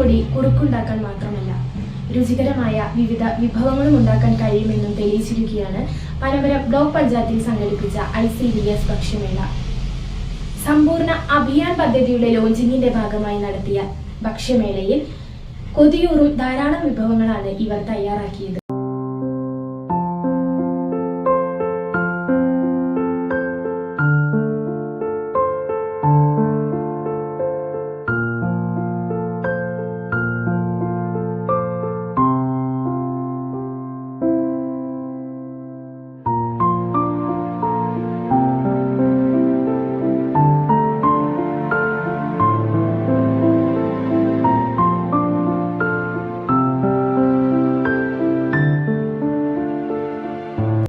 പൊടി കുറുക്കുണ്ടാക്കാൻ മാത്രമല്ല രുചികരമായ വിവിധ വിഭവങ്ങളും ഉണ്ടാക്കാൻ കഴിയുമെന്നും തെളിയിച്ചിരിക്കുകയാണ് പനമരം ബ്ലോക്ക് പഞ്ചായത്തിൽ സംഘടിപ്പിച്ച ഐ സി ഡി എസ് ഭക്ഷ്യമേള. സമ്പൂർണ അഭിയാൻ പദ്ധതിയുടെ ലോഞ്ചിങ്ങിന്റെ ഭാഗമായി നടത്തിയ ഭക്ഷ്യമേളയിൽ കൊതിയൂറും ധാരാളം വിഭവങ്ങളാണ് ഇവർ തയ്യാറാക്കിയത്.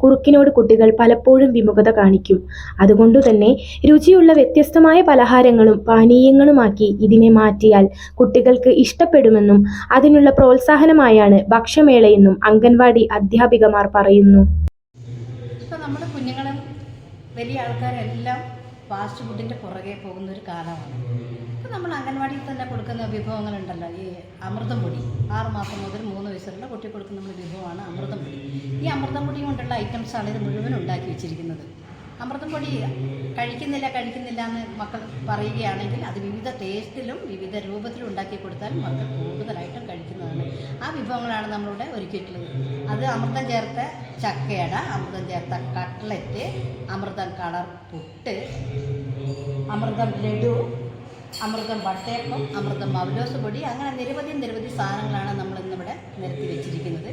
കുറുക്കിനോട് കുട്ടികൾ പലപ്പോഴും വിമുഖത കാണിക്കും. അതുകൊണ്ടുതന്നെ രുചിയുള്ള വ്യത്യസ്തമായ പലഹാരങ്ങളും പാനീയങ്ങളുമാക്കി ഇതിനെ മാറ്റിയാൽ കുട്ടികൾക്ക് ഇഷ്ടപ്പെടുമെന്നും അതിനുള്ള പ്രോത്സാഹനമായാണ് ഭക്ഷ്യമേളയെന്നും അംഗൻവാടി അധ്യാപികമാർ പറയുന്നു. നമ്മുടെ കുഞ്ഞുങ്ങളും വലിയ ആൾക്കാരെല്ലാം ഫാസ്റ്റ് ഫുഡിന്റെ പുറകെ പോകുന്ന ഒരു കാലമാണ്. ഇപ്പം നമ്മൾ അംഗൻവാടിയിൽ തന്നെ കൊടുക്കുന്ന വിഭവങ്ങളുണ്ടല്ലോ ഈ അമൃതം പൊടി ആറുമാസം മുതൽ മൂന്ന് വയസ്സുള്ള കുട്ടി കൊടുക്കുന്ന നമ്മൾ വിഭവമാണ് അമൃതം പൊടി ഈ അമൃതം പൊടി കൊണ്ടുള്ള ഐറ്റംസാണ് ഇത് മുഴുവൻ ഉണ്ടാക്കി വെച്ചിരിക്കുന്നത്. അമൃതം പൊടി കഴിക്കുന്നില്ല കഴിക്കുന്നില്ല എന്ന് മക്കൾ പറയുകയാണെങ്കിൽ അത് വിവിധ ടേസ്റ്റിലും വിവിധ രൂപത്തിലും ഉണ്ടാക്കി കൊടുത്താൽ മക്കൾ കൂടുതലായിട്ടും ആ വിഭവങ്ങളാണ് നമ്മളിവിടെ ഒരുക്കിയിട്ടുള്ളത്. അത് അമൃതം ചേർത്ത ചക്കയട അമൃതം ചേർത്ത കട്ട്ലറ്റ് അമൃതം കളർ പുട്ട് അമൃതം ലഡു അമൃതം വട്ടയപ്പം അമൃതം മവലോസ് പൊടി അങ്ങനെ നിരവധി നിരവധി സാധനങ്ങളാണ് നമ്മൾ ഇന്നിവിടെ നിരത്തി വെച്ചിരിക്കുന്നത്.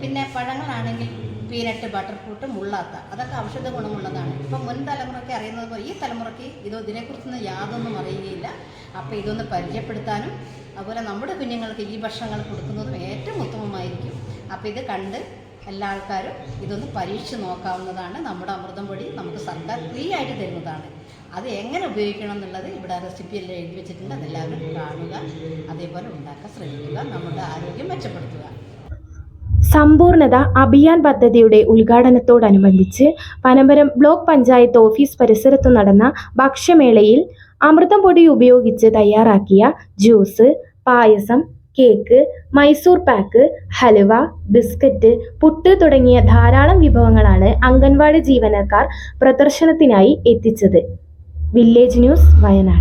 പിന്നെ പഴങ്ങളാണെങ്കിൽ പീനട്ട് ബട്ടർ ഫ്രൂട്ട് മുള്ളാത്ത. അതൊക്കെ ഔഷധ ഗുണമുള്ളതാണ്. ഇപ്പം മുൻ തലമുറയ്ക്ക് അറിയുന്നത് പോലെ ഈ തലമുറയ്ക്ക് ഇത് ഇതിനെക്കുറിച്ചൊന്നും യാതൊന്നും അറിയുകയില്ല. അപ്പോൾ ഇതൊന്ന് പരിചയപ്പെടുത്താനും അതുപോലെ നമ്മുടെ കുഞ്ഞുങ്ങൾക്ക് ഈ ഭക്ഷണങ്ങൾ കൊടുക്കുന്നതും ഏറ്റവും ഉത്തമമായിരിക്കും. അപ്പോൾ ഇത് കണ്ട് എല്ലാ ആൾക്കാരും ഇതൊന്ന് പരീക്ഷിച്ച് നോക്കാവുന്നതാണ്. നമ്മുടെ അമൃതം പൊടി നമുക്ക് സർക്കാർ ഫ്രീ ആയിട്ട് തരുന്നതാണ്. അത് എങ്ങനെ ഉപയോഗിക്കണം എന്നുള്ളത് ഇവിടെ റെസിപ്പിയെല്ലാം എഴുതി വെച്ചിട്ടുണ്ട്. അതെല്ലാവരും കാണുക അതേപോലെ ഉണ്ടാക്കാൻ ശ്രമിക്കുക നമ്മുടെ ആരോഗ്യം മെച്ചപ്പെടുത്തുക. സമ്പൂർണത അഭിയാൻ പദ്ധതിയുടെ ഉദ്ഘാടനത്തോടനുബന്ധിച്ച് പനമ്പരം ബ്ലോക്ക് പഞ്ചായത്ത് ഓഫീസ് പരിസരത്തു നടന്ന ഭക്ഷ്യമേളയിൽ അമൃതം പൊടി ഉപയോഗിച്ച് തയ്യാറാക്കിയ juice payasam cake Mysore pak halwa biscuit puttu തുടങ്ങിയ ധാരാളം വിഭവങ്ങളാണ് അംഗൻവാടി ജീവനക്കാർ പ്രദർശനത്തിനായി എത്തിച്ചത്. Village news Wayanad.